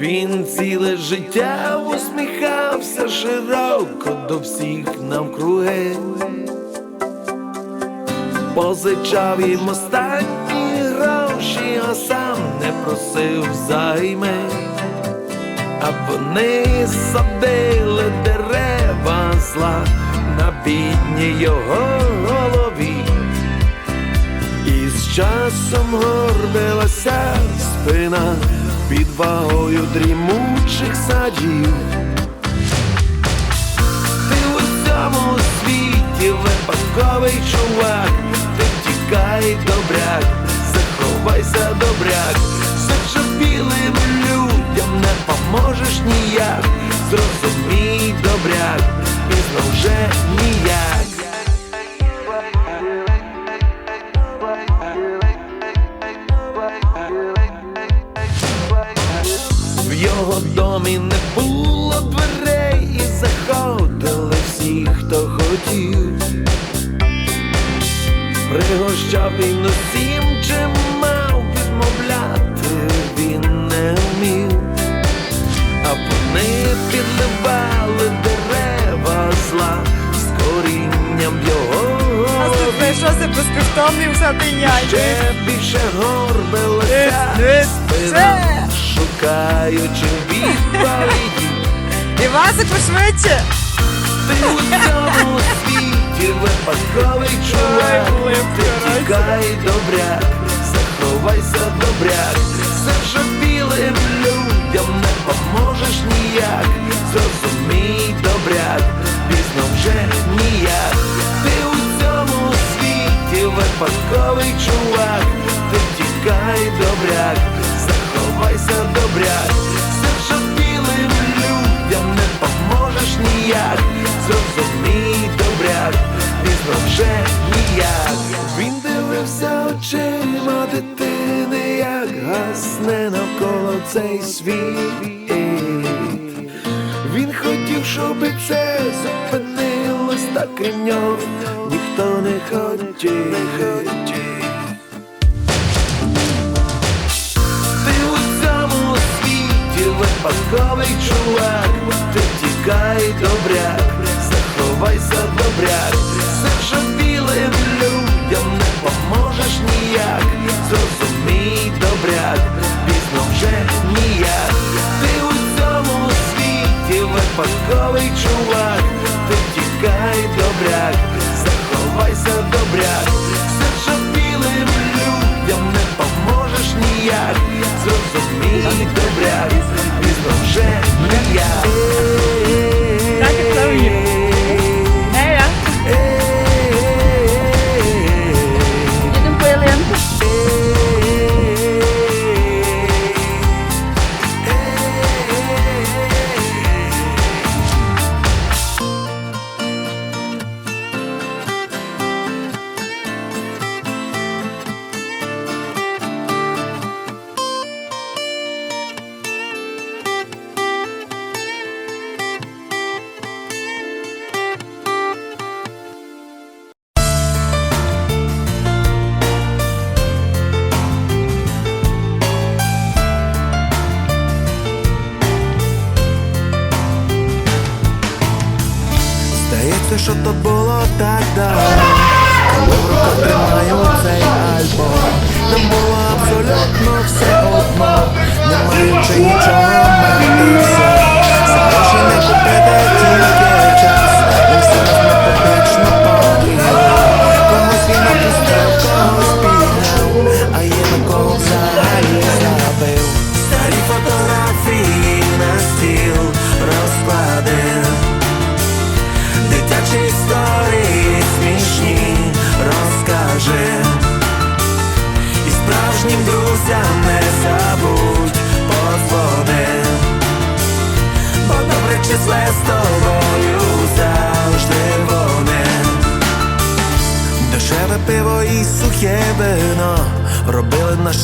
Він ціле життя усміхався широко до всіх навкруги. Позичав їм останні гроші, а сам не просив займи. А вони садили дерева зла на бідній його голові. І з часом горбилася спина під вагою дрімучих садів. Ти у цьому світі випадковий чувак, ти тікай добряк, заховайся добряк, зачепілим людям не поможеш ніяк, зрозумій добряк, пізно вже ніяк. Безкоштовний усатиняй. Ще більше горбилася Десь, спина, десь, шукаючи відповіді. Івасик, пошвидше. Ти у цьому світі випадковий чувак, ти тікай добряк, заховайся добряк, зашопілим людям не поможеш ніяк, зрозумій добряк, пізно вже ніяк. Ти світі випадковий чувак, ти тікай добряк, заховайся добряк, зашопілим людям не поможеш ніяк, зрозумій добряк, пізно вже ніяк. Він дивився очима дитини, як гасне навколо цей світ. Він хотів, щоб це зупинилось, та крім нього ніхто не хотів. Ти у цьому світі випадковий чувак, ти тікай добряк, заховайся добряк, зашопілим людям не поможеш ніяк, зрозумій добряк, пізно вже ніяк. Ти у цьому світі випадковий чувак,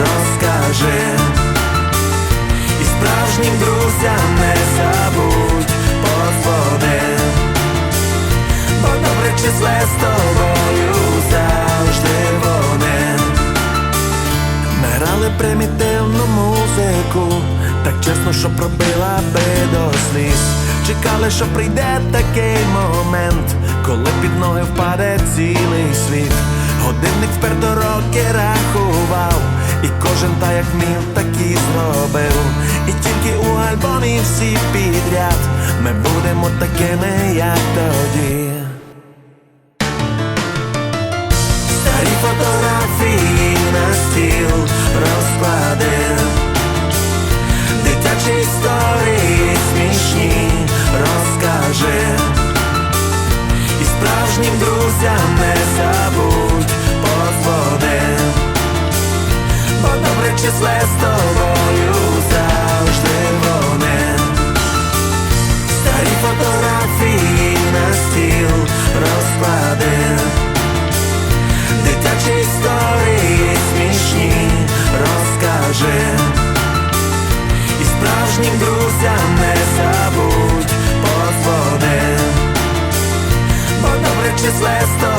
розкажи. І справжнім друзям не забудь подзвони. Бо добре числе з тобою завжди вони. Ми примітивну музику Так чесно, що пробила би до сліз. Чекали, що прийде такий момент Коли під ноги впаде цілий світ. Годинник вперто роки рахував І кожен та як міг, так і зробив. І тільки у альбомі всі підряд. Ми будемо такими, як тоді. Старі фотографії на стіл розклади. Дитячі історії смішні розкажи. І справжнім друзям не забудь добре числе з тобою завжди вони Старі фотографії на стіл розклади. Дитячі історії смішні розкажи. І справжнім друзям не забудь подзвони Бо добре числе з тобою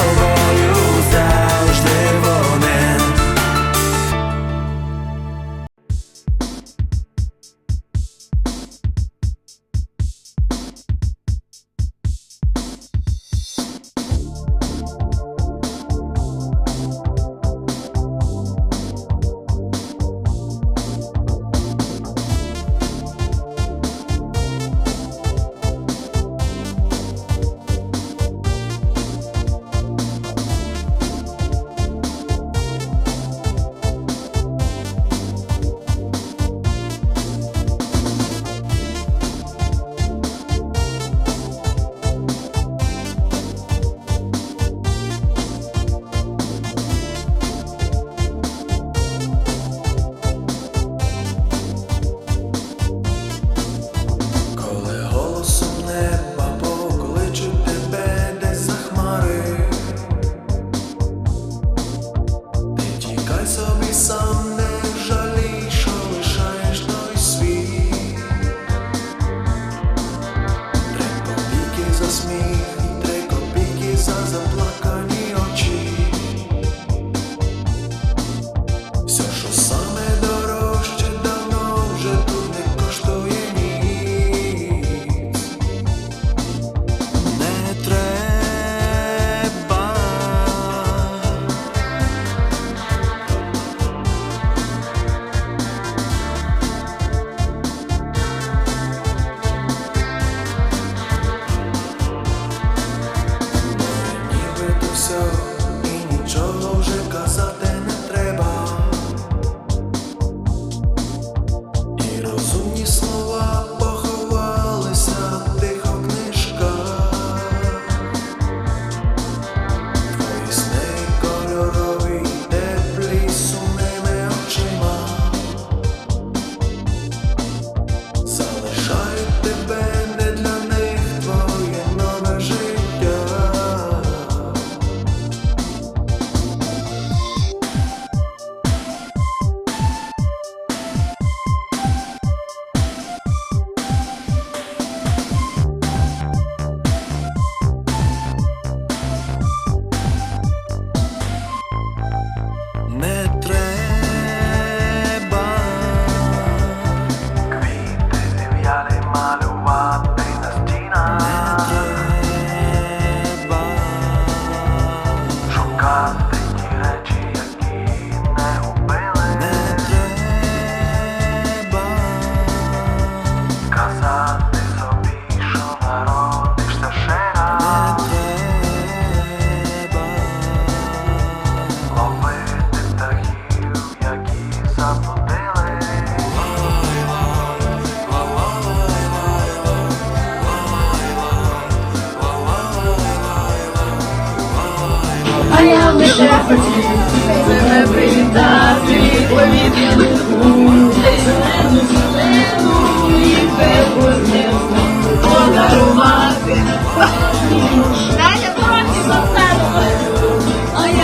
Дайте трохи за себе, а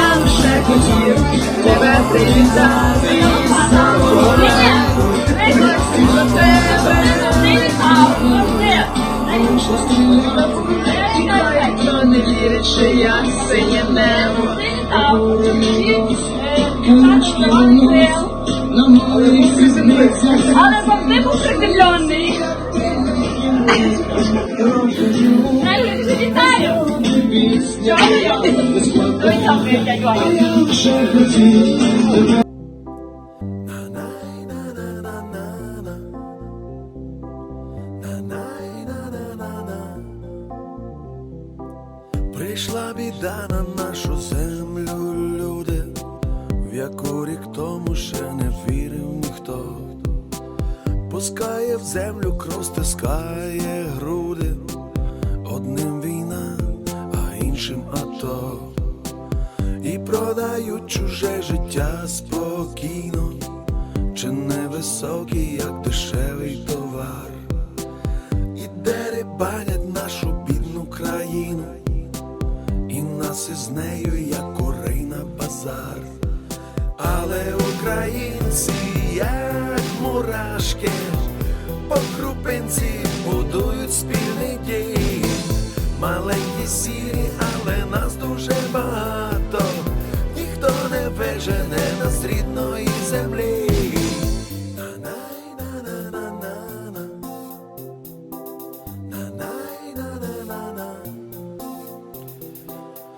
Чого? Ой, там я дядю. Прийшла біда на нашу землю, люди, в яку рік тому ще не вірив ніхто. Пускає в землю, кров стискає груди, І чуже життя спокійно, чи невисокий, як дешевий товар. І дерибанять нашу бідну країну, і нас із нею, як курей на базар. Але українці, як мурашки, по крупинці будують спільний дім. Маленькі сірі, але нас дуже багато. Ніхто не вижене нас рідної землі.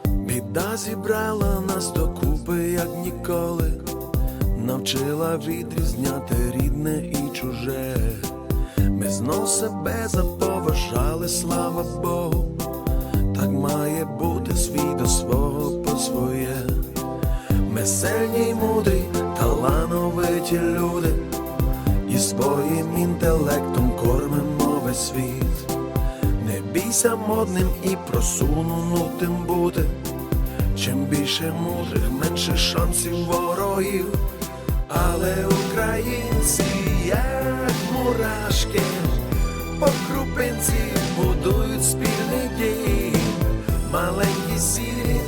Біда зібрала нас докупи, як ніколи, навчила відрізняти рідне і чуже. Ми знов себе заповажали, слава Богу, так має бути свій до свого по своє. Ми сильні й мудрі, талановиті люди, і своїм інтелектом кормимо весь світ. Не бійся модним і просунутим бути. Чим більше мудрих, менше шансів ворогів. Але українці, як мурашки, по крупинці будують спільний дім. Маленькі сірі,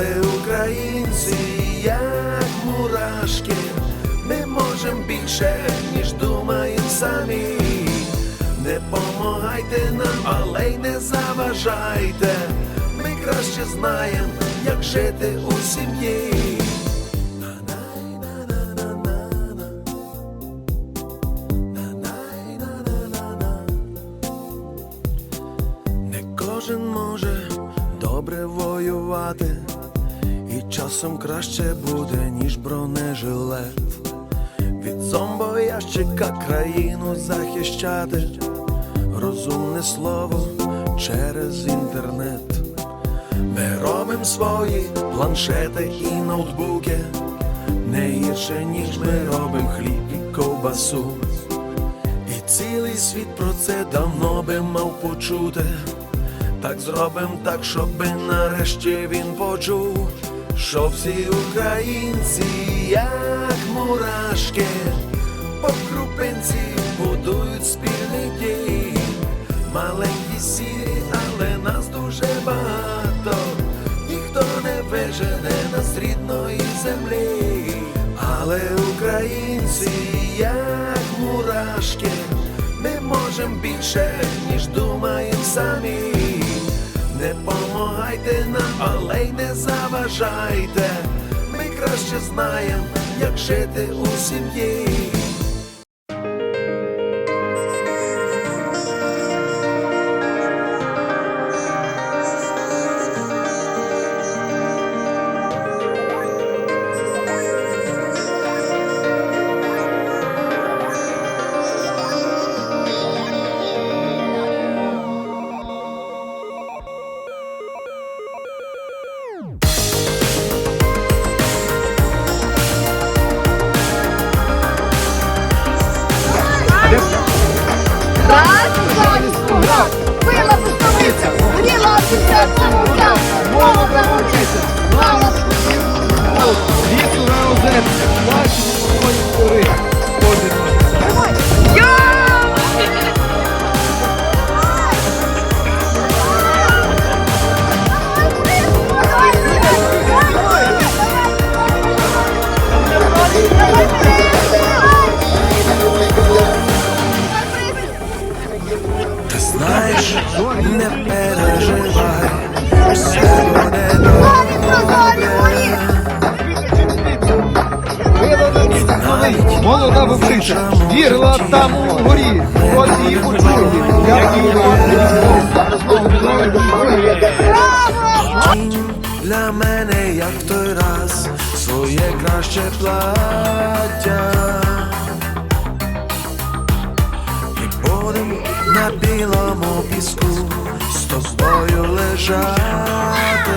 Але українці, як мурашки, ми можемо більше, ніж думаємо самі. Не помагайте нам, але й не заважайте. Ми краще знаємо, як жити у сім'ї. Часом краще буде, ніж бронежилет. Від зомбоящика країну захищати, розумне слово через інтернет. Ми робимо свої планшети і ноутбуки, не гірше, ніж ми робимо хліб і ковбасу. І цілий світ про це давно би мав почути. Так зробим так, щоби нарешті він почув, що всі українці, як мурашки, по крупинці будують спільний дім. Маленькі сірі, але нас дуже багато. Ніхто не вижене нас рідної землі. Але українці, як мурашки, ми можемо більше, ніж думаємо самі. Не помагайте нам, але й не заважайте. Ми краще знаємо, як жити у сім'ї. будем на білому піску з тобою лежати.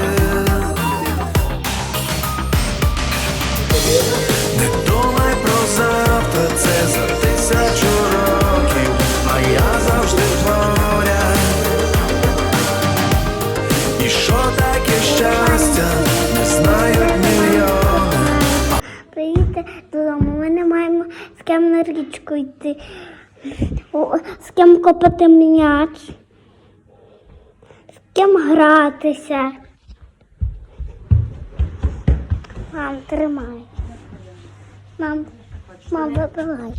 Не думай про завтра, це за тисячу років, а я завжди творя. І що таке щастя, не знають мільйони. Приїдьте додому, ми не маємо з кем на річку йти з ким копати м'яч, з ким гратися. Мам, тримай. Мам, мам, вибивай.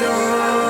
your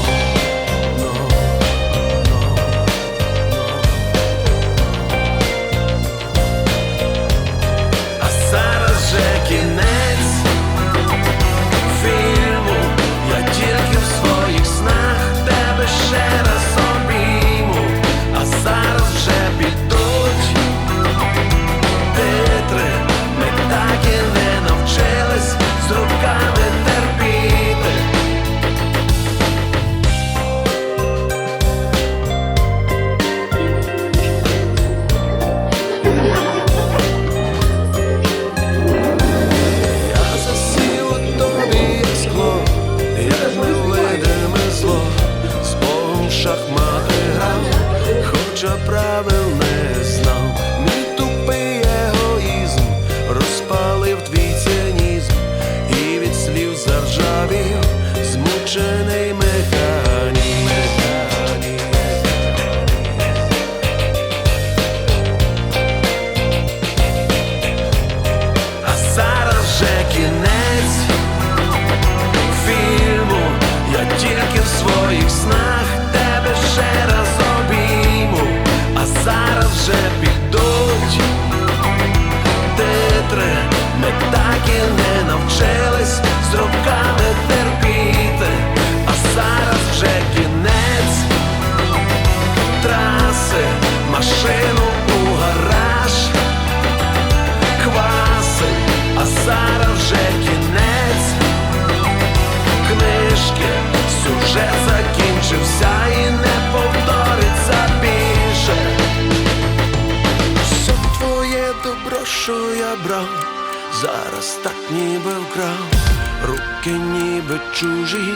Чужі,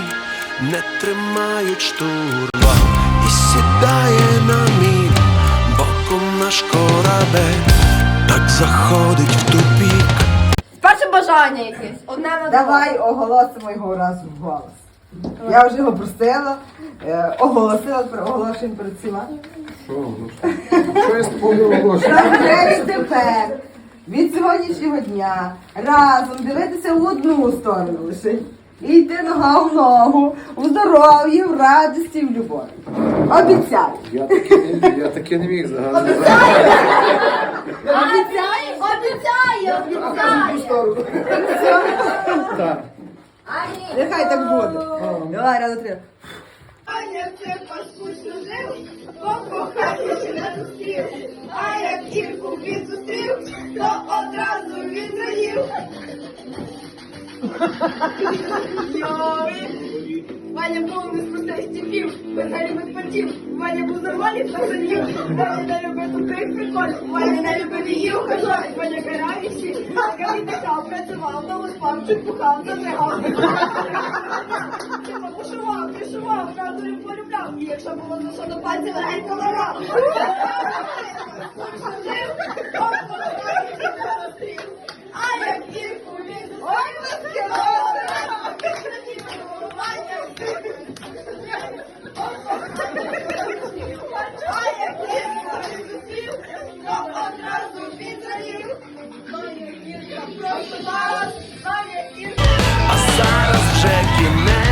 не тримають штурвал і сідає на мій боком наш корабель, так заходить в тупік. Перше бажання якесь. Одне на Давай оголосимо його раз в голос. Я вже його просила, е, оголосила, про- оголошуємо перед всіма. Що я з тобою оголошую? Вже тепер, від сьогоднішнього дня, разом дивитися в одну сторону лише. І йти нога в ногу, в здоров'ї, в радості, в любові. Обіцяю. Я таки не, я не міг загадати. Обіцяє, обіцяє, обіцяє. Так. Нехай так буде. Давай, раз, три. А як це паскудно жив, покохатися не зустрів. А як тільки він зустрів, то одразу він! Ваня був не з простих стіпів, Ваня без партів, Ваня був нормальний пацанів, Ваня не любив тупих приколів, Ваня не любив її ухажорів, Ваня каравіші, Ваня віддихав, працював, дома спав, чупухав, зажигав. Типа пошував, пришував, радою полюбляв. Якщо було за що до пальця, легенько лагав. А то одразу віддаю. Доня Ірка, прошу вас, Доня Ірка. А зараз вже кінець.